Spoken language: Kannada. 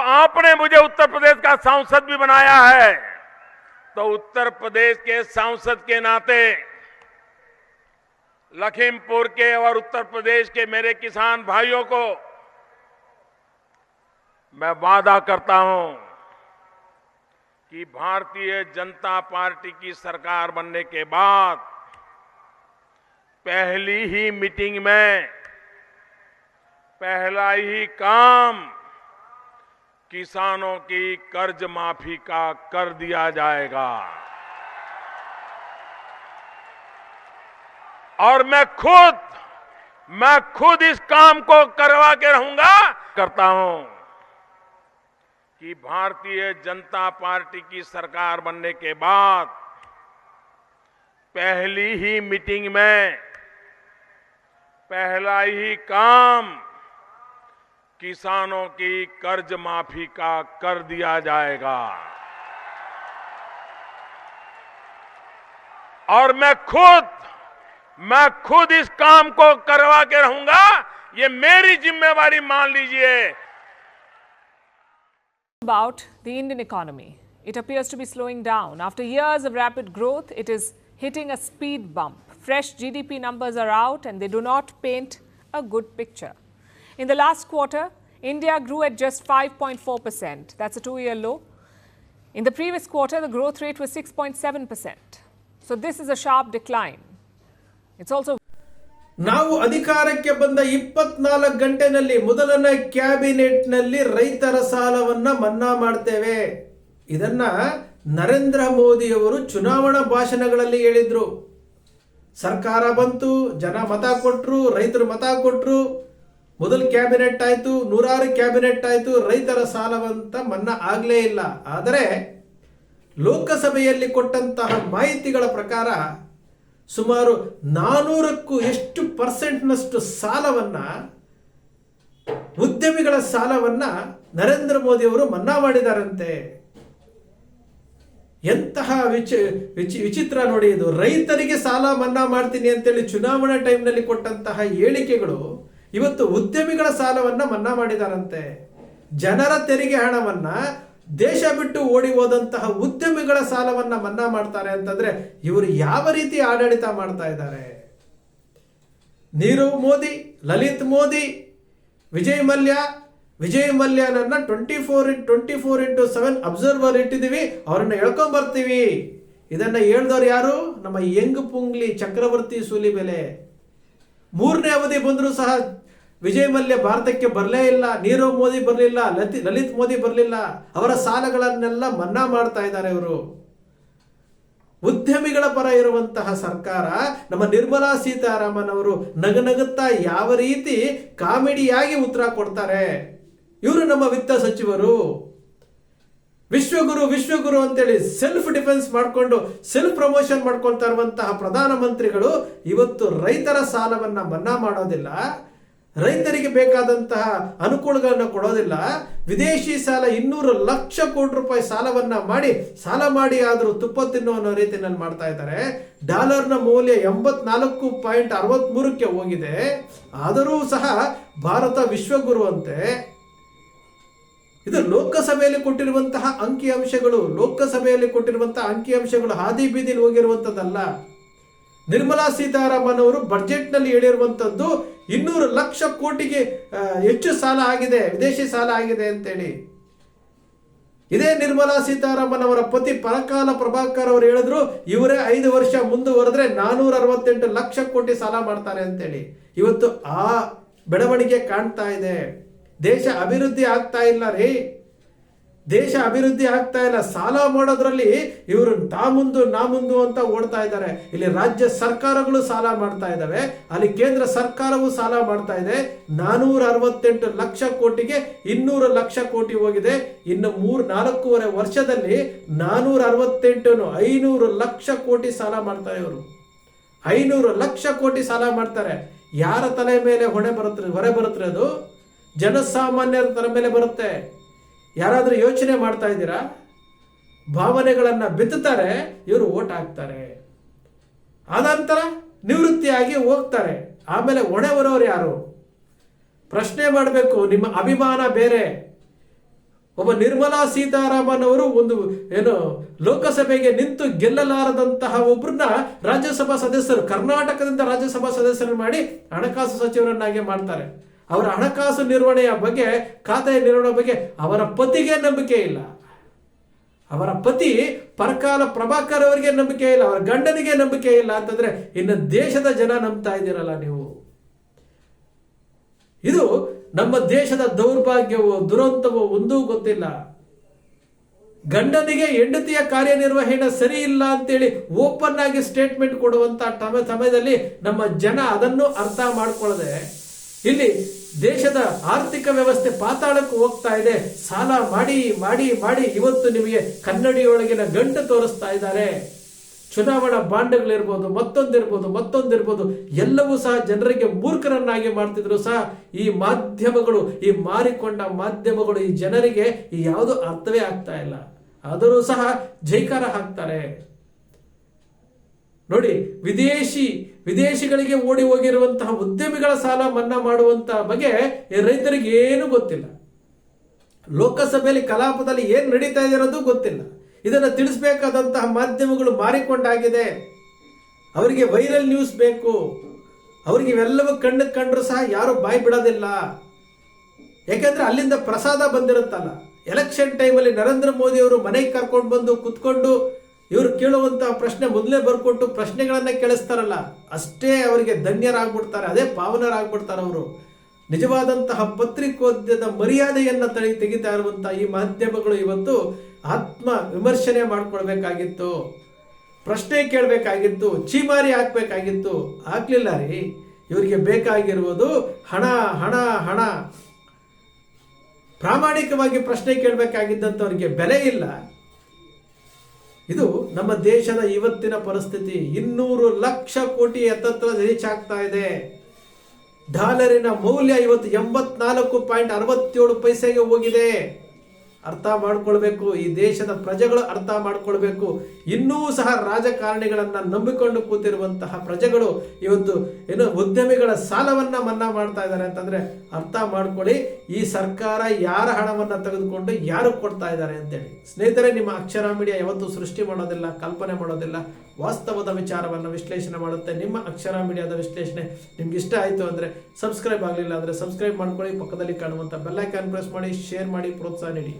आपने मुझे उत्तर प्रदेश का सांसद भी बनाया है। तो उत्तर प्रदेश के सांसद के नाते लखीमपुर के और उत्तर प्रदेश के मेरे किसान भाइयों को मैं वादा करता हूँ कि भारतीय जनता पार्टी की सरकार बनने के बाद पहली ही मीटिंग में पहला ही काम किसानों की कर्ज माफ़ी का कर दिया जाएगा। और मैं खुद मैं खुद इस काम को करवा के रहूँगा, करता हूँ कि भारतीय जनता पार्टी की सरकार बनने के बाद पहली ही मीटिंग में पहला ही काम किसानों की कर्ज माफ़ी का कर दिया जाएगा। और मैं खुद मैं खुद इस काम को करवा के रहूँगा। ये मेरी जिम्मेवारी मान लीजिए। About the Indian economy it appears to be slowing down after years of rapid growth it is hitting a speed bump fresh GDP numbers are out and they do not paint a good picture in the last quarter India grew at just 5.4%. That's a two year low. In the previous quarter, the growth rate was 6.7%. So, this is a sharp decline. It's also ನಾವು ಅಧಿಕಾರಕ್ಕೆ ಬಂದ ಇಪ್ಪತ್ನಾಲ್ಕು ಗಂಟೆನಲ್ಲಿ ಮೊದಲನೇ ಕ್ಯಾಬಿನೆಟ್ನಲ್ಲಿ ರೈತರ ಸಾಲವನ್ನ ಮನ್ನಾ ಮಾಡ್ತೇವೆ ಇದನ್ನ ನರೇಂದ್ರ ಮೋದಿಯವರು ಚುನಾವಣಾ ಭಾಷಣಗಳಲ್ಲಿ ಹೇಳಿದ್ರು ಸರ್ಕಾರ ಬಂತು ಜನ ಮತ ಕೊಟ್ರು ರೈತರು ಮತ ಕೊಟ್ರು ಮೊದಲು ಕ್ಯಾಬಿನೆಟ್ ಆಯ್ತು, ನೂರಾರು ಕ್ಯಾಬಿನೆಟ್ ಆಯ್ತು, ರೈತರ ಸಾಲವಂತ ಮನ್ನಾ ಆಗಲೇ ಇಲ್ಲ. ಆದರೆ ಲೋಕಸಭೆಯಲ್ಲಿ ಕೊಟ್ಟಂತಹ ಮಾಹಿತಿಗಳ ಪ್ರಕಾರ ಸುಮಾರು ನಾನೂರಕ್ಕೂ ಎಷ್ಟು ಪರ್ಸೆಂಟ್ನಷ್ಟು ಸಾಲವನ್ನ, ಉದ್ಯಮಿಗಳ ಸಾಲವನ್ನ ನರೇಂದ್ರ ಮೋದಿ ಅವರು ಮನ್ನಾ ಮಾಡಿದಾರಂತೆ. ಎಂತಹ ವಿಚ, ವಿಚಿ, ವಿಚಿತ್ರ ನೋಡಿ ಇದು. ರೈತರಿಗೆ ಸಾಲ ಮನ್ನಾ ಮಾಡ್ತೀನಿ ಅಂತೇಳಿ ಚುನಾವಣಾ ಟೈಮ್ನಲ್ಲಿ ಕೊಟ್ಟಂತಹ ಹೇಳಿಕೆಗಳು ಇವತ್ತು ಉದ್ಯಮಿಗಳ ಸಾಲವನ್ನ ಮನ್ನಾ ಮಾಡಿದಾರಂತೆ. ಜನರ ತೆರಿಗೆ ಹಣವನ್ನ ದೇಶ ಬಿಟ್ಟು ಓಡಿ ಹೋದಂತಹ ಉದ್ಯಮಿಗಳ ಸಾಲವನ್ನ ಮನ್ನಾ ಮಾಡ್ತಾರೆ ಅಂತಂದ್ರೆ ಇವರು ಯಾವ ರೀತಿ ಆಡಳಿತ ಮಾಡ್ತಾ ಇದ್ದಾರೆ? Nirav Modi, Lalit Modi, Vijay Mallya, Vijay ಮಲ್ಯನನ್ನ twenty four in twenty four into seven observer ಇಟ್ಟಿದ್ದೀವಿ ಅವರನ್ನ ಹೇಳ್ಕೊಂಡ್ ಬರ್ತೀವಿ. ಇದನ್ನ ಹೇಳ್ದವ್ರು ಯಾರು? ನಮ್ಮ ಯಂಗ್ ಪುಂಗ್ಲಿ ಚಕ್ರವರ್ತಿ ಸೂಲಿಬೆಲೆ. ಮೂರನೇ ಅವಧಿ ಬಂದರೂ ಸಹ ವಿಜಯ್ ಮಲ್ಯ ಭಾರತಕ್ಕೆ ಬರಲೇ ಇಲ್ಲ, ನೀರವ್ ಮೋದಿ ಬರಲಿಲ್ಲ, ಲತಿ, ಲಲಿತ್ ಮೋದಿ ಬರಲಿಲ್ಲ, ಅವರ ಸಾಲಗಳನ್ನೆಲ್ಲ ಮನ್ನಾ ಮಾಡ್ತಾ ಇದ್ದಾರೆ ಇವರು. ಉದ್ಯಮಿಗಳ ಪರ ಇರುವಂತಹ ಸರ್ಕಾರ, ನಮ್ಮ ನಿರ್ಮಲಾ ಸೀತಾರಾಮನ್ ಅವರು ನಗನಗುತ್ತಾ ಯಾವ ರೀತಿ ಕಾಮಿಡಿಯಾಗಿ ಉತ್ತರ ಕೊಡ್ತಾರೆ. ಇವರು ನಮ್ಮ ವಿತ್ತ ಸಚಿವರು. ವಿಶ್ವಗುರು ವಿಶ್ವಗುರು ಅಂತೇಳಿ ಸೆಲ್ಫ್ ಡಿಫೆನ್ಸ್ ಮಾಡಿಕೊಂಡು ಸೆಲ್ಫ್ ಪ್ರಮೋಷನ್ ಮಾಡ್ಕೊಳ್ತಾ ಇರುವಂತಹ ಪ್ರಧಾನಮಂತ್ರಿಗಳು ಇವತ್ತು ರೈತರ ಸಾಲವನ್ನ ಮನ್ನಾ ಮಾಡೋದಿಲ್ಲ, ರೈತರಿಗೆ ಬೇಕಾದಂತಹ ಅನುಕೂಲಗಳನ್ನು ಕೊಡೋದಿಲ್ಲ, ವಿದೇಶಿ ಸಾಲ ಇನ್ನೂರು ಲಕ್ಷ ಕೋಟಿ ರೂಪಾಯಿ ಸಾಲವನ್ನ ಮಾಡಿ, ಸಾಲ ಮಾಡಿ ಆದರೂ ತುಪ್ಪ ತಿನ್ನೋ ಅನ್ನೋ ರೀತಿಯಲ್ಲಿ ಮಾಡ್ತಾ ಇದ್ದಾರೆ. ಡಾಲರ್ನ ಮೌಲ್ಯ ಎಂಬತ್ನಾಲ್ಕು ಪಾಯಿಂಟ್ ಅರವತ್ಮೂರಕ್ಕೆ ಹೋಗಿದೆ. ಆದರೂ ಸಹ ಭಾರತ ವಿಶ್ವಗುರು ಅಂತೆ ಇದು ಲೋಕಸಭೆಯಲ್ಲಿ ಕೊಟ್ಟಿರುವಂತಹ ಅಂಕಿಅಂಶಗಳು ಲೋಕಸಭೆಯಲ್ಲಿ ಕೊಟ್ಟಿರುವಂತಹ ಅಂಕಿಅಂಶಗಳು ಹಾದಿ ಬೀದಿಲಿ ಹೋಗಿರುವಂಥದ್ದಲ್ಲ ನಿರ್ಮಲಾ ಸೀತಾರಾಮನ್ ಅವರು ಬಜೆಟ್ನಲ್ಲಿ ಹೇಳಿರುವಂತದ್ದು ಇನ್ನೂರು ಲಕ್ಷ ಕೋಟಿಗೆ ಹೆಚ್ಚು ಸಾಲ ಆಗಿದೆ, ವಿದೇಶಿ ಸಾಲ ಆಗಿದೆ ಅಂತೇಳಿ. ಇದೇ ನಿರ್ಮಲಾ ಸೀತಾರಾಮನ್ ಅವರ ಪತಿ ಪರಕಾಲ ಪ್ರಭಾಕರ್ ಅವರು ಹೇಳಿದ್ರು, ಇವರೇ ಐದು ವರ್ಷ ಮುಂದುವರೆದ್ರೆ ನಾನೂರ ಅರವತ್ತೆಂಟು ಲಕ್ಷ ಕೋಟಿ ಸಾಲ ಮಾಡ್ತಾರೆ ಅಂತೇಳಿ. ಇವತ್ತು ಆ ಬೆಳವಣಿಗೆ ಕಾಣ್ತಾ ಇದೆ. ದೇಶ ಅಭಿವೃದ್ಧಿ ಆಗ್ತಾ ಇಲ್ಲ ರೀ. ದೇಶ ಅಭಿವೃದ್ಧಿ ಆಗ್ತಾ ಇಲ್ಲ. ಸಾಲ ಮಾಡೋದ್ರಲ್ಲಿ ಇವರು ತಾ ಮುಂದು, ನಾ ಮುಂದು ಅಂತ ಓಡ್ತಾ ಇದ್ದಾರೆ. ಇಲ್ಲಿ ರಾಜ್ಯ ಸರ್ಕಾರಗಳು ಸಾಲ ಮಾಡ್ತಾ ಇದ್ದಾವೆ. ಅಲ್ಲಿ ಕೇಂದ್ರ ಸರ್ಕಾರವು ಸಾಲ ಮಾಡ್ತಾ ಇದೆ. ನಾನೂರ ಅರವತ್ತೆಂಟು ಲಕ್ಷ ಕೋಟಿಗೆ ಇನ್ನೂರು ಲಕ್ಷ ಕೋಟಿ ಹೋಗಿದೆ. ಇನ್ನು ಮೂರ್, ನಾಲ್ಕೂವರೆ ವರ್ಷದಲ್ಲಿ ನಾನೂರ ಅರವತ್ತೆಂಟು ಐನೂರು ಲಕ್ಷ ಕೋಟಿ ಸಾಲ ಮಾಡ್ತಾರೆ ಇವರು. ಐನೂರು ಲಕ್ಷ ಕೋಟಿ ಸಾಲ ಮಾಡ್ತಾರೆ. ಯಾರ ತಲೆ ಮೇಲೆ ಹೊಣೆ ಬರುತ್ತೆ ಹೊರೆ ಬರುತ್ತೆ ಅದು? ಜನಸಾಮಾನ್ಯರ ತರ ಮೇಲೆ ಬರುತ್ತೆ. ಯಾರಾದರೂ ಯೋಚನೆ ಮಾಡ್ತಾ ಇದ್ದೀರಾ? ಭಾವನೆಗಳನ್ನು ಬಿತ್ತುತ್ತಾರೆ, ಇವರು ಓಟ್ ಹಾಕ್ತಾರೆ. ನಂತರ ನಿವೃತ್ತಿಯಾಗಿ ಹೋಗ್ತಾರೆ. ಆಮೇಲೆ ಹೊಣೆ ಯಾರು? ಪ್ರಶ್ನೆ ಮಾಡಬೇಕು, ನಿಮ್ಮ ಅಭಿಮಾನ ಬೇರೆ. ಒಬ್ಬ ನಿರ್ಮಲಾ ಸೀತಾರಾಮನ್ ಅವರು ಒಂದು, ಏನು, ಲೋಕಸಭೆಗೆ ನಿಂತು ಗೆಲ್ಲಲಾರದಂತಹ ಒಬ್ಬರನ್ನ ರಾಜ್ಯಸಭಾ ಸದಸ್ಯರು, ಕರ್ನಾಟಕದಿಂದ ರಾಜ್ಯಸಭಾ ಸದಸ್ಯರನ್ನು ಮಾಡಿ ಹಣಕಾಸು ಸಚಿವರನ್ನಾಗಿ ಮಾಡ್ತಾರೆ. ಅವರ ಹಣಕಾಸು ನಿರ್ವಹಣೆಯ ಬಗ್ಗೆ ಖಾತೆಯ ನಿರ್ವಹಣೆ ಬಗ್ಗೆ ಅವರ ಪತಿಗೆ ನಂಬಿಕೆ ಇಲ್ಲ. ಅವರ ಪತಿ ಪರಕಾಲ ಪ್ರಭಾಕರ್ ಅವರಿಗೆ ನಂಬಿಕೆ ಇಲ್ಲ ಅವರ ಗಂಡನಿಗೆ ನಂಬಿಕೆ ಇಲ್ಲ ಅಂತಂದ್ರೆ ಇನ್ನು ದೇಶದ ಜನ ನಂಬ್ತಾ ಇದ್ದೀರಲ್ಲ ನೀವು. ಇದು ನಮ್ಮ ದೇಶದ ದೌರ್ಭಾಗ್ಯವೋ ದುರಂತವೋ ಒಂದೂ ಗೊತ್ತಿಲ್ಲ. ಗಂಡನಿಗೆ ಹೆಂಡತಿಯ ಕಾರ್ಯನಿರ್ವಹಣೆ ಸರಿ ಇಲ್ಲ ಅಂತೇಳಿ ಓಪನ್ ಆಗಿ ಸ್ಟೇಟ್ಮೆಂಟ್ ಕೊಡುವಂತ ಸಮಯದಲ್ಲಿ ನಮ್ಮ ಜನ ಅದನ್ನು ಅರ್ಥ ಮಾಡಿಕೊಳ್ಳದೆ ಇಲ್ಲಿ ದೇಶದ ಆರ್ಥಿಕ ವ್ಯವಸ್ಥೆ ಪಾತಾಳಕ್ಕೆ ಹೋಗ್ತಾ ಇದೆ. ಸಾಲ ಮಾಡಿ ಮಾಡಿ ಮಾಡಿ ಇವತ್ತು ನಿಮಗೆ ಕನ್ನಡಿಯೊಳಗಿನ ಗಂಟು ತೋರಿಸ್ತಾ ಇದ್ದಾರೆ. ಚುನಾವಣಾ ಬಾಂಡ್ಗಳಿರ್ಬೋದು, ಮತ್ತೊಂದಿರ್ಬೋದು ಮತ್ತೊಂದಿರ್ಬೋದು, ಎಲ್ಲವೂ ಸಹ ಜನರಿಗೆ ಮೂರ್ಖರನ್ನಾಗಿ ಮಾಡ್ತಿದ್ರು ಸಹ ಈ ಮಾಧ್ಯಮಗಳು, ಈ ಮಾರಿಕೊಂಡ ಮಾಧ್ಯಮಗಳು, ಈ ಜನರಿಗೆ ಈ ಯಾವುದು ಅರ್ಥವೇ ಆಗ್ತಾ ಇಲ್ಲ. ಆದರೂ ಸಹ ಜೈಕಾರ ಹಾಕ್ತಾರೆ. ನೋಡಿ, ವಿದೇಶಿ ವಿದೇಶಿಗಳಿಗೆ ಓಡಿ ಹೋಗಿರುವಂತಹ ಉದ್ಯಮಿಗಳ ಸಾಲ ಮನ್ನಾ ಮಾಡುವಂತಹ ಬಗ್ಗೆ ರೈತರಿಗೆ ಏನು ಗೊತ್ತಿಲ್ಲ. ಲೋಕಸಭೆಯಲ್ಲಿ ಕಲಾಪದಲ್ಲಿ ಏನು ನಡೀತಾ ಅನ್ನೋದು ಗೊತ್ತಿಲ್ಲ. ಇದನ್ನು ತಿಳಿಸಬೇಕಾದಂತಹ ಮಾಧ್ಯಮಗಳು ಮಾರಿಕೊಂಡಾಗಿದೆ. ಅವರಿಗೆ ವೈರಲ್ ನ್ಯೂಸ್ ಬೇಕು. ಅವರಿಗೆ ಇವೆಲ್ಲವೂ ಕಣ್ಣು ಕಂಡ್ರು ಸಹ ಯಾರು ಬಾಯಿ ಬಿಡೋದಿಲ್ಲ. ಯಾಕೆಂದ್ರೆ ಅಲ್ಲಿಂದ ಪ್ರಸಾದ ಬಂದಿರುತ್ತಲ್ಲ. ಎಲೆಕ್ಷನ್ ಟೈಮಲ್ಲಿ ನರೇಂದ್ರ ಮೋದಿ ಅವರು ಮನೆಗೆ ಕರ್ಕೊಂಡು ಬಂದು ಕುತ್ಕೊಂಡು ಇವರು ಕೇಳುವಂತಹ ಪ್ರಶ್ನೆ ಮೊದಲೇ ಬರ್ಕೊಟ್ಟು ಪ್ರಶ್ನೆಗಳನ್ನ ಕೇಳಿಸ್ತಾರಲ್ಲ, ಅಷ್ಟೇ ಅವರಿಗೆ ಧನ್ಯರಾಗ್ಬಿಡ್ತಾರೆ, ಅದೇ ಪಾವನರಾಗ್ಬಿಡ್ತಾರೆ ಅವರು. ನಿಜವಾದಂತಹ ಪತ್ರಿಕೋದ್ಯದ ಮರ್ಯಾದೆಯನ್ನ ತಳಿ ತೆಗಿತಾ ಇರುವಂತಹ ಈ ಮಾಧ್ಯಮಗಳು ಇವತ್ತು ಆತ್ಮ ವಿಮರ್ಶನೆ ಮಾಡ್ಕೊಳ್ಬೇಕಾಗಿತ್ತು, ಪ್ರಶ್ನೆ ಕೇಳಬೇಕಾಗಿತ್ತು ಚೀಮಾರಿ ಹಾಕ್ಬೇಕಾಗಿತ್ತು. ಹಾಕ್ಲಿಲ್ಲ ರೀ, ಇವರಿಗೆ ಬೇಕಾಗಿರುವುದು ಹಣ ಹಣ ಹಣ. ಪ್ರಾಮಾಣಿಕವಾಗಿ ಪ್ರಶ್ನೆ ಕೇಳಬೇಕಾಗಿದ್ದಂಥವ್ರಿಗೆ ಬೆಲೆ ಇಲ್ಲ. ಇದು ನಮ್ಮ ದೇಶದ ಇವತ್ತಿನ ಪರಿಸ್ಥಿತಿ. ಇನ್ನೂರು ಲಕ್ಷ ಕೋಟಿ ಎತ್ತತ್ರ ರೀಚ್ ಆಗ್ತಾ ಇದೆ. ಡಾಲರಿನ ಮೌಲ್ಯ ಇವತ್ತು ಎಂಬತ್ನಾಲ್ಕು ಪಾಯಿಂಟ್ ಅರವತ್ತೇಳು ಪೈಸೆಗೆ ಹೋಗಿದೆ. ಅರ್ಥ ಮಾಡಿಕೊಳ್ಬೇಕು, ಈ ದೇಶದ ಪ್ರಜೆಗಳು ಅರ್ಥ ಮಾಡಿಕೊಳ್ಬೇಕು. ಇನ್ನೂ ಸಹ ರಾಜಕಾರಣಿಗಳನ್ನು ನಂಬಿಕೊಂಡು ಕೂತಿರುವಂತಹ ಪ್ರಜೆಗಳು ಇವತ್ತು ಏನು ಉದ್ಯಮಿಗಳ ಸಾಲವನ್ನ ಮನ್ನಾ ಮಾಡ್ತಾ ಇದ್ದಾರೆ ಅಂತಂದ್ರೆ ಅರ್ಥ ಮಾಡ್ಕೊಳ್ಳಿ, ಈ ಸರ್ಕಾರ ಯಾರ ಹಣವನ್ನ ತೆಗೆದುಕೊಂಡು ಯಾರು ಕೊಡ್ತಾ ಇದ್ದಾರೆ ಅಂತೇಳಿ. ಸ್ನೇಹಿತರೆ, ನಿಮ್ಮ ಅಕ್ಷರ ಮೀಡಿಯಾ ಯಾವತ್ತೂ ಸೃಷ್ಟಿ ಮಾಡೋದಿಲ್ಲ, ಕಲ್ಪನೆ ಮಾಡೋದಿಲ್ಲ. ವಾಸ್ತವದ ವಿಚಾರವನ್ನು ವಿಶ್ಲೇಷಣೆ ಮಾಡುತ್ತೆ. ನಿಮ್ಮ ಅಕ್ಷರ ಮೀಡಿಯಾದ ವಿಶ್ಲೇಷಣೆ ನಿಮ್ಗೆ ಇಷ್ಟ ಆಯಿತು ಅಂದರೆ ಸಬ್ಸ್ಕ್ರೈಬ್ ಆಗಲಿಲ್ಲ ಅಂದರೆ ಸಬ್ಸ್ಕ್ರೈಬ್ ಮಾಡ್ಕೊಳ್ಳಿ. ಪಕ್ಕದಲ್ಲಿ ಕಾಣುವಂಥ ಬೆಲ್ಲೈಕಾನ್ ಪ್ರೆಸ್ ಮಾಡಿ, ಶೇರ್ ಮಾಡಿ, ಪ್ರೋತ್ಸಾಹ ನೀಡಿ.